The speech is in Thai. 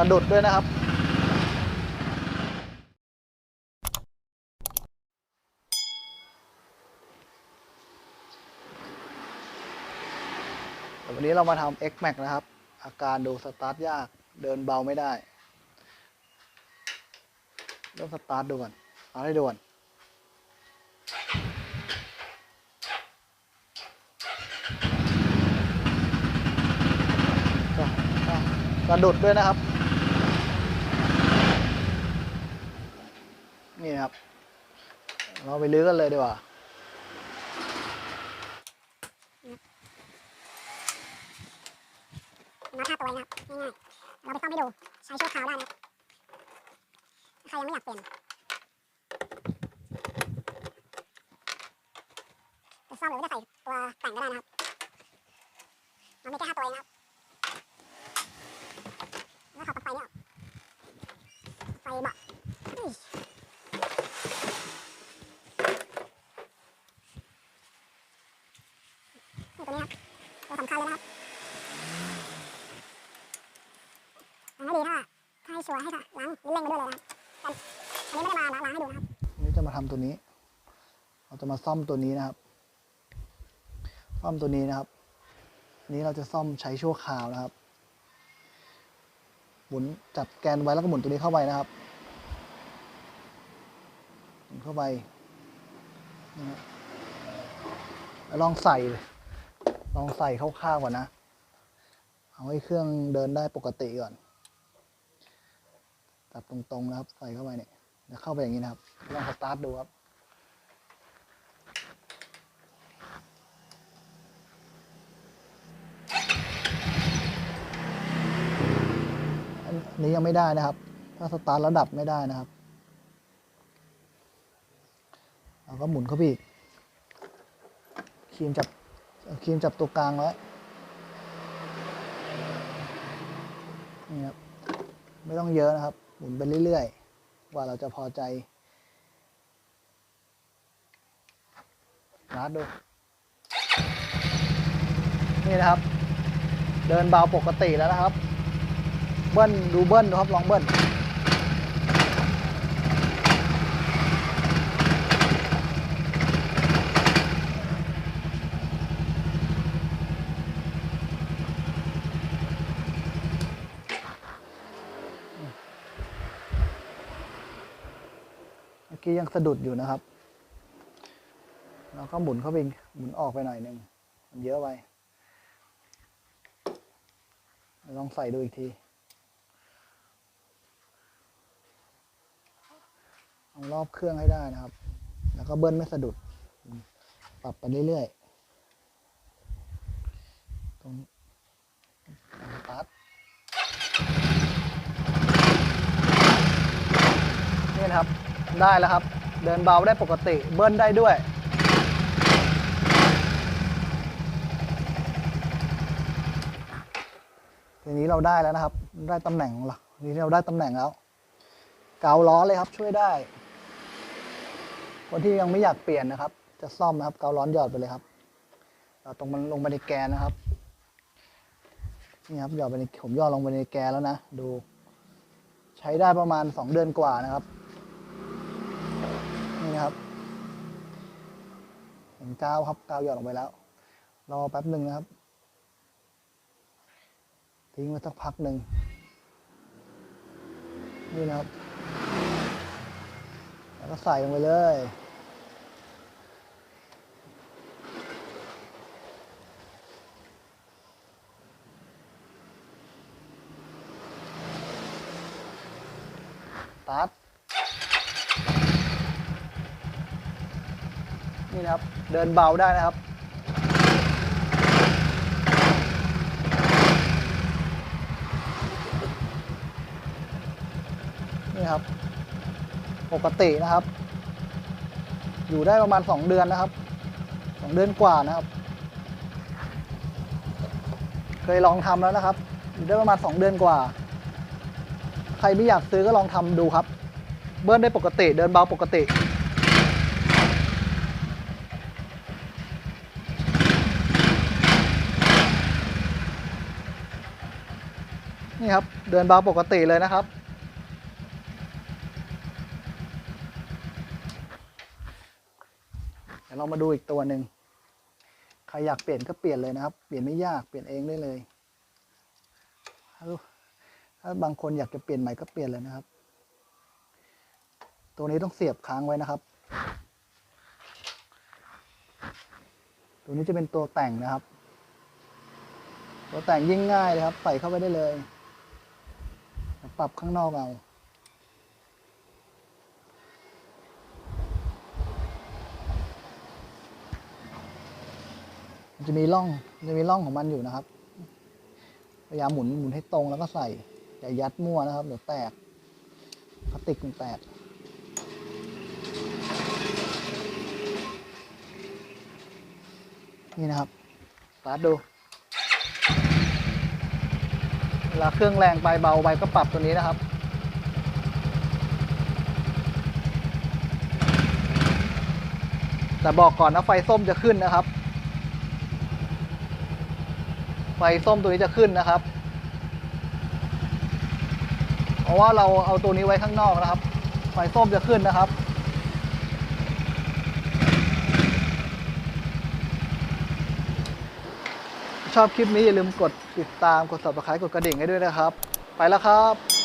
สะดุดด้วยนะครับ วันนี้เรามาทำ X Max นะครับ อาการดูสตาร์ทยากเดินเบาไม่ได้เริ่มสตาร์ทดูก่อนเอาให้ดูก่อนก็ก็สะดุดด้วยนะครับ นี่ครับ เราไปลื้อกันเลยดีกว่าน็อตห้าตัวนะครับง่ายๆเราไปซ่อมให้ดูใช้ชั่วคราวได้นะถ้าใครยังไม่อยากเปลี่ยนจะซ่อมหรือว่าจะใส่ตัวแต่งก็ได้นะครับมันมีแค่ห้าตัวเองนะครับแล้วขอปลั๊กไฟเนี่ยไฟเบาะอุ้ยนี่ตัวนี้ครับตัวสำคัญเลยนะครับ ล้างให้ดีถ้าถ้า ให้ชัวร์ให้ค่ะล้างเร่งไปด้วยเลยนะครับแต่อันนี้ไม่ได้มาล้างให้ดูนะครับวันนี้จะมาทำตัวนี้ เราจะมาซ่อมตัวนี้นะครับ ซ่อมตัวนี้นะครับ นี้เราจะซ่อมใช้ชั่วคราวนะครับ หมุนจับแกนไว้แล้วก็หมุนตัวนี้เข้าไปนะครับหมุนเข้าไปนะแล้วลองใส่ลยลองใส่คร่าวๆก่อนนะ เอาให้เครื่องเดินได้ปกติก่อน จับตรงๆนะครับ ใส่เข้าไปเนี่ยเดี๋ยวเข้าไปอย่างนี้นะครับลองสตาร์ทดูครับอันนี้ยังไม่ได้นะครับ ถ้าสตาร์ทแล้วดับไม่ได้นะครับเราก็หมุนเข้าไปอีกครีมจับครีมจับตัวกลางไว้นี่ครับ ไม่ต้องเยอะนะครับ หมุนไปเรื่อยๆ ว่าเราจะพอใจนัดดู นี่นะครับ เดินเบาปกติแล้วนะครับ เบิ้ลดูเบิ้ลดูครับ ลองเบิ้ล กี้ยังสะดุดอยู่นะครับเราก็หมุนเข้าไปหมุนออกไปหน่อยหนึ่งมันเยอะไปลองใส่ดูอีกทีเอารอบเครื่องให้ได้นะครับ แล้วก็เบิ้ลไม่สะดุด ปรับไปเรื่อยๆ ตรงสตาร์ทนี่นะครับ ได้แล้วครับ เดินเบาได้ปกติ เบิ้ลได้ด้วย ทีนี้เราได้แล้วนะครับ ได้ตำแหน่งของเราทีนี้เราได้ตำแหน่งแล้ว เกาล้อเลยครับช่วยได้ คนที่ยังไม่อยากเปลี่ยนนะครับ จะซ่อมนะครับ เกาล้อนหยอดไปเลยครับเอาตรงมันลงไปในแกนนะครับนี่ครับหยอดไปในผมหยอดลงไปในแกนแล้วนะ ดู ใช้ได้ประมาณสองเดือนกว่านะครับ นี่นะครับ เห็นกาวครับกาวหยอดลงไปแล้ว รอแป๊บหนึ่งนะครับ ทิ้งไว้สักพักหนึ่งนี่นะครับ แล้วก็ใส่ลงไปเลยตาร์ท นี่นะครับ เดินเบาได้นะครับ นี่ครับ ปกตินะครับ อยู่ได้ประมาณสองเดือนนะครับสองเดือนกว่านะครับ เคยลองทำแล้วนะครับ อยู่ได้ประมาณสองเดือนกว่า ใครไม่อยากซื้อก็ลองทำดูครับ เบิ้ลได้ปกติ เดินเบาปกติ นี่ครับ เดินเบาปกติเลยนะครับ เดี๋ยวเรามาดูอีกตัวหนึ่งใครอยากเปลี่ยนก็เปลี่ยนเลยนะครับ เปลี่ยนไม่ยากเปลี่ยนเองได้เลยถ้าบางคนอยากจะเปลี่ยนใหม่ก็เปลี่ยนเลยนะครับ ตัวนี้ต้องเสียบค้างไว้นะครับ ตัวนี้จะเป็นตัวแต่งนะครับ ตัวแต่งยิ่งง่ายเลยครับ ใส่เข้าไปได้เลย ปรับข้างนอกเอาจะมีร่องจะมีร่องของมันอยู่นะครับ พยายามหมุนหมุนให้ตรงแล้วก็ใส่อย่ายัดมั่วนะครับ เดี๋ยวแตกพลาสติกมันแตก นี่นะครับสตาร์ทดู เวลาเครื่องแรงไปเบาไปก็ปรับตัวนี้นะครับ แต่บอกก่อนนะไฟส้มจะขึ้นนะครับ ไฟส้มตัวนี้จะขึ้นนะครับ เพราะว่าเราเอาตัวนี้ไว้ข้างนอกนะครับ ไฟส้มจะขึ้นนะครับ ชอบคลิปนี้อย่าลืมกดติดตามกด subscribe กดกระดิ่งให้ด้วยนะครับ ไปแล้วครับ